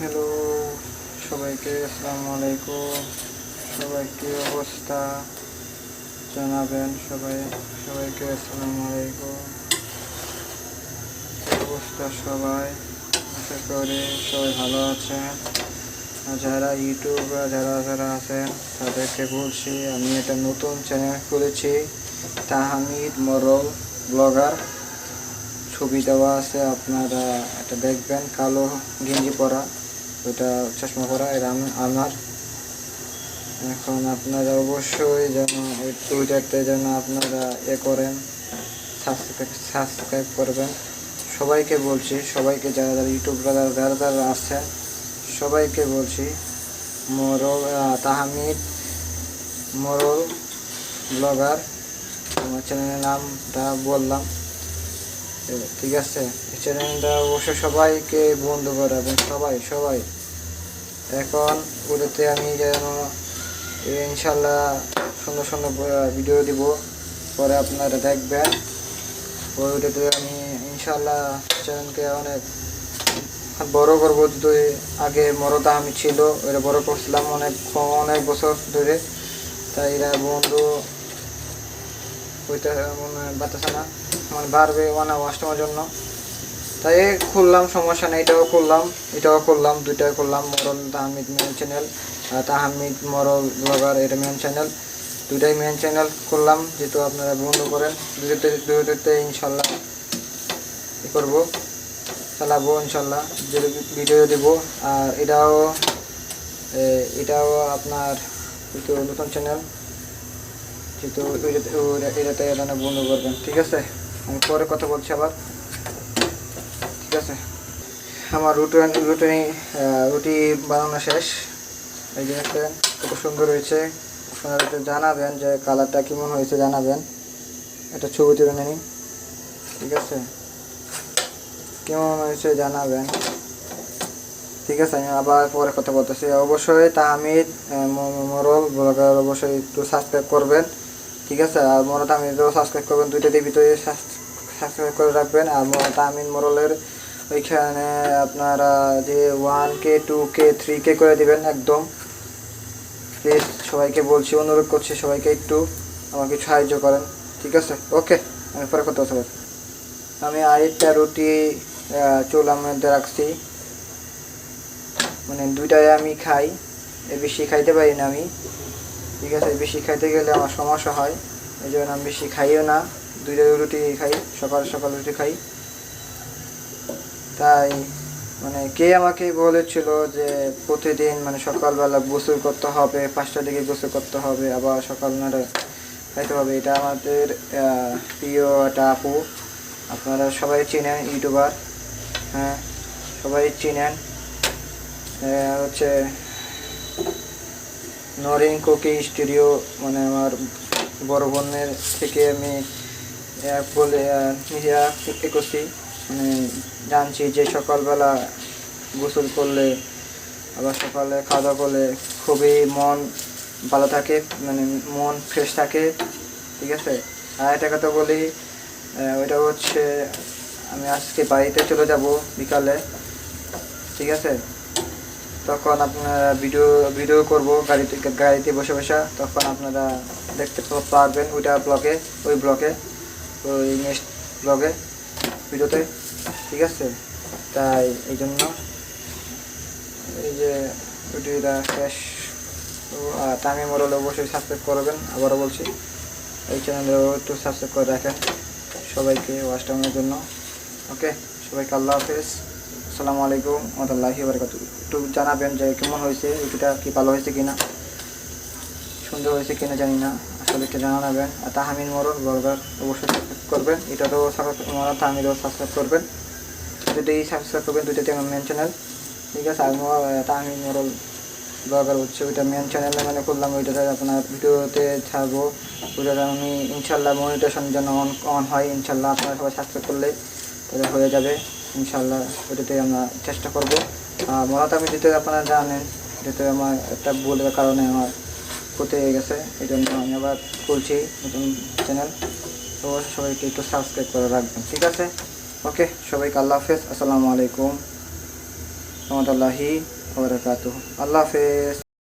Hello সবাইকে আসসালামু আলাইকুম। সবাইকে অবস্থা জানাবেন সবাই। সবাইকে আসসালামু আলাইকুম। অবস্থা সবাই? আশা করি সবাই ভালো আছেন। যারা ইউটিউব, যারা যারা আছেন, তাদেরকে বলছি, আমি একটা নতুন চ্যানেল খুলেছি, তাহামিদ মরল ব্লগার। ছবি দেওয়া আছে, আপনারা এটা দেখবেন, কালো গেঞ্জি পরা। ওটা চশমা পরা এটা আমার এখন আপনারা অবশ্যই যেন ওই টুইটারতে যেন আপনারা এ করেন সাবস্ক্রাইব সাবস্ক্রাইব করবেন। সবাইকে বলছি, সবাইকে যারা যারা ইউটিউব যারা যারা যারা আছেন সবাইকে বলছি, মরল তাহমিদ মরল ব্লগার, আমার চ্যানেলের নামটা বললাম। ঠিক আছে। চ্যানেলটা অবশ্য সবাইকে বন্ধু করাবেন সবাই সবাই। এখন ওটাতে আমি যেন ইনশাল্লাহ সুন্দর সুন্দর ভিডিও দিব, পরে আপনারা দেখবেন। ওইটাতে আমি ইনশাল্লাহ চ্যানেলকে অনেক বড় করব, যদি আগে মরদা আমি ছিল ওটা বড় করছিলাম অনেক অনেক বছর ধরে। তাই এরা বন্ধু, ওইটা মনে বাতাসে না। মানে বাড়বে ওয়ান কাস্টমার জন্য। তাই খুললাম, সমস্যা নেই, এটাও খুললাম এটাও খুললাম, দুইটাই খুললাম, মরল তাহমিদ মেন চ্যানেল তাহমিদ মরল ব্লগার এটা মেন চ্যানেল দুইটাই মেন চ্যানেল খুললাম, যেহেতু আপনারা বন্ধ করেন। দুইটাতে দুইটাতে ইনশাল্লাহ ই করব, চালাবো ইনশাল্লাহ ভিডিও দেব। আর এটাও এটাও আপনার নতুন চ্যানেল যেহেতু এটাতে মানে বন্ধ করবেন, ঠিক আছে? আমি পরে কথা বলছি আবার। ঠিক আছে? আমার রুটি রুটি রুটি বানানো শেষ। এই দেখেন, কত সুন্দর হয়েছে। আপনারা একটু জানাবেন যে কালারটা কেমন হয়েছে, জানাবেন। একটা ছবি তুলে নিন। ঠিক আছে? কেমন হয়েছে, জানাবেন। ঠিক আছে, আমি আবার পরে কথা বলতেছি। অবশ্যই তাহমিদ মরল ব্লগার অবশ্যই একটু সাবস্ক্রাইব করবেন। ঠিক আছে? আর মরল তাহমিদও সাবস্ক্রাইব করবেন। দুইটা ভিতরে সাবস্ক্রাইব করে রাখবেন আর তাহমিদ মরলের ওইখানে আপনারা যে one K two K three K করে দিবেন একদম। প্লিজ সবাইকে বলছি, অনুরোধ করছি সবাইকে একটু আমাকে সাহায্য করেন, ঠিক আছে? ওকে আমি পরে কথা বলতে আমি আরেকটা রুটি চুলার মধ্যে রাখছি। মানে দুইটাই আমি খাই বেশি খাইতে পারি না আমি। ঠিক আছে বেশি খাইতে গেলে আমার সমস্যা হয়, এই জন্য আমি বেশি খাইও না। দুইটা রুটি খাই, সকাল সকাল রুটি খাই। তাই মানে কে আমাকে বলেছিল যে প্রতিদিন মানে সকালবেলা গোসল করতে হবে, পাঁচটার দিকে গোসল করতে হবে, আবার সকাল নটায় খাইতে হবে। এটা আমাদের প্রিয় একটা আপু। আপনারা সবাই চেনেন, ইউটিউবার। হ্যাঁ সবাই চেনেন। হচ্ছে নরিন কোকি স্টুডিও মানে আমার বড় বোনের থেকে আমি বলে নিজেরা নিজে এ করছি মানে জানছি যে সকালবেলা গোসল করলে, আবার সকালে খাওয়া দাওয়া করলে খুবই মন ভালো থাকে মানে মন ফ্রেশ থাকে, ঠিক আছে? আর একটা কথা বলি ওইটা হচ্ছে আমি আজকে বাড়িতে চলে যাব বিকালে, ঠিক আছে? তখন আপনারা ভিডিও ভিডিও করব, গাড়িতে গাড়িতে বসে বসে, তখন আপনারা দেখতে পারবেন ওইটা ব্লকে ওই ব্লগে ওই নেক্সট ব্লগে ভিডিওতে, ঠিক আছে? তাই এই জন্য এই যে ভিডিওটা শেষ তামি মরল অবশ্যই সাবস্ক্রাইব করবেন, আবারও বলছি। এই চ্যানেলেও একটু সাবস্ক্রাইব করে রাখেন সবাইকে ওয়াচ টাইমের জন্য। ওকে সবাইকে আল্লাহ হাফেজ। আসসালামু আলাইকুম রহমতুল্লাহি বারকাতু একটু জানাবেন যে কেমন হয়েছে রুটিটা কি ভালো হয়েছে কিনা? সুন্দর হয়েছে কিনা জানি না। একটু জানাবেন আর তাহামিন মরল বর্গার অবশ্যই সাবস্ক্রাইব করবেন। এটাতেও সাবস্ক্রাইব মরল তাহামিদও সাবস্ক্রাইব করবেন। দুটোই সাবস্ক্রাইব করবেন দুটোতে আমার মেন চ্যানেল ঠিক আছে? আর মর- তাহামিন মরল ব্লগার হচ্ছে ওইটা মেন চ্যানেলে মানে করলাম ওইটাতে আপনার ভিডিওতে ছাড়বো। ওইটাতে আমি ইনশাল্লাহ মনিটেশন যেন অন অন হয়, ইনশাল্লাহ আপনারা সবাই সাবস্ক্রাইব করলে তাহলে হয়ে যাবে। ইনশাল্লাহ ওইটাতে আমরা চেষ্টা করব। আর মরাত আমি যেতে আপনারা জানেন যেতে আমার একটা ভুলের কারণে আমার ক্ষতি হয়ে গেছে এই জন্য আমি আবার খুলছি নতুন চ্যানেল তো সবাইকে একটু সাবস্ক্রাইব করে রাখবেন, ঠিক আছে? ওকে সবাইকে আল্লাহ হাফেজ। আসসালামু আলাইকুম। রহমতুল্লাহি আল্লাহ হাফেজ।